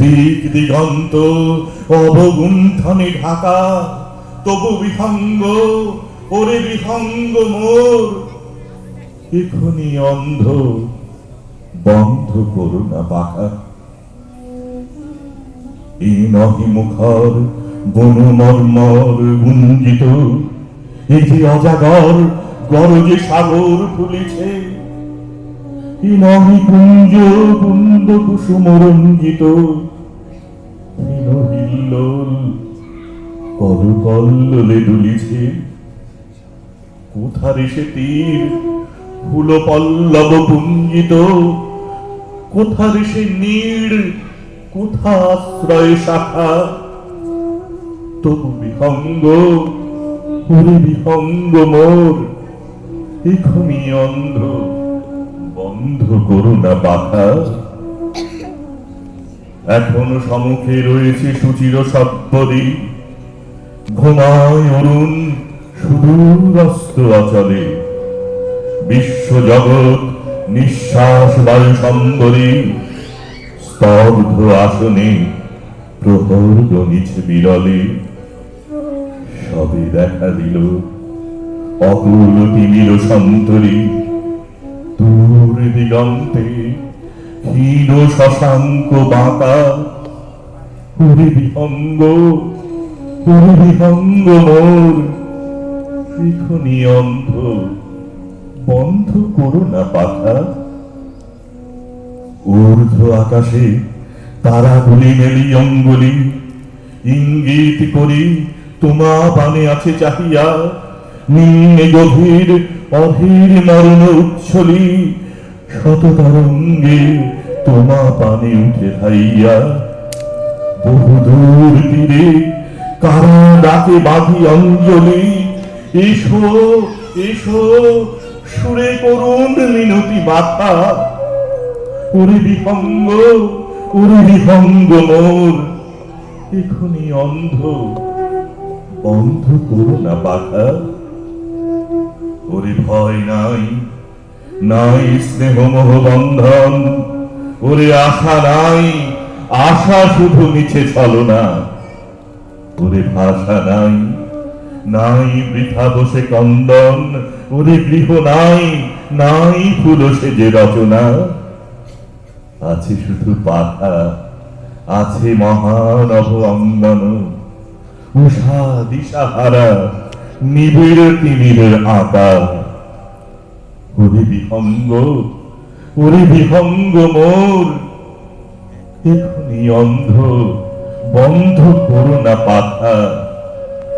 দিক দিগন্ত অবগুণ্ঠনে ঢাকা, তবু বিহঙ্গ, ওরে বিহঙ্গ মোর। এখনি অন্ধ, বন্ধ করো না বাঁকা। এই নহি মুখর, বন মর্মর গুঞ্জিত এই যে অজাগর গরজে সাগর ফুলিছে, এই নহি কুঞ্জ কুন্দ কুসুম রঞ্জিত। কল কল্লোলে দুলিছে কোথারে সে তীর? ফুল পল্লব পুঞ্জিত। কোথারে সে নীড় কোথা আশ্রয় শাখা? তবু বিহঙ্গ ওরে বিহঙ্গ মোর। এখনই অন্ধ, বন্ধ করো না বাধা। এখনও সম্মুখে রয়েছে সুচির সপ্তরী ঘুমায় অরুণ সুদূর অস্ত অচলে বিশ্ব জগৎ নিঃশ্বাস বায়ু সম্বরী স্তব্ধ আসনে প্রহর গণিছে বিরলে। সবে দেখা দিল অকুল তিমির সন্তরী। দূর দিগন্তে ক্ষীণ শশাঙ্ক বাঁকা। বিহঙ্গ ওরে বিহঙ্গ মোর এখনি অন্ধ বন্ধ করো না পাখা। ঊর্ধ্ব আকাশে তারাগুলি মেলি অঙ্গুলি, ইঙ্গিত করি তোমা পানে আছে চাহিয়া, নিম্নে গভীর অধীর মরণ উচ্ছলি শত তরঙ্গে তোমা পানে উঠে ধাইয়া। বহু দূর তীরে কারা ডাকে বাঁধি অঞ্জলি। এসো এসো, সুরে করুণ মিনতি মাথা ওরে ওরে মোর। এখনি অন্ধ, বন্ধ করো না ওরে ভয় নাই নাই স্নেহ মোহ বন্ধন। ওরে আশা নাই, আশা শুধু মিছে ছলনা। ওরে ভাষা নাই নাই বৃথা বসে কন্দন, ওরে গৃহ নাই নাই ফুল সেজে রচনা। আছে শুধু পাখা আছে মহানভ অঙ্গন উষা দিশাহারা, নিবিড় তিমিরের আঁকা ওরে বিহঙ্গ ওরে বিহঙ্গ মোর এখনি অন্ধ। বন্ধ করো না পাখা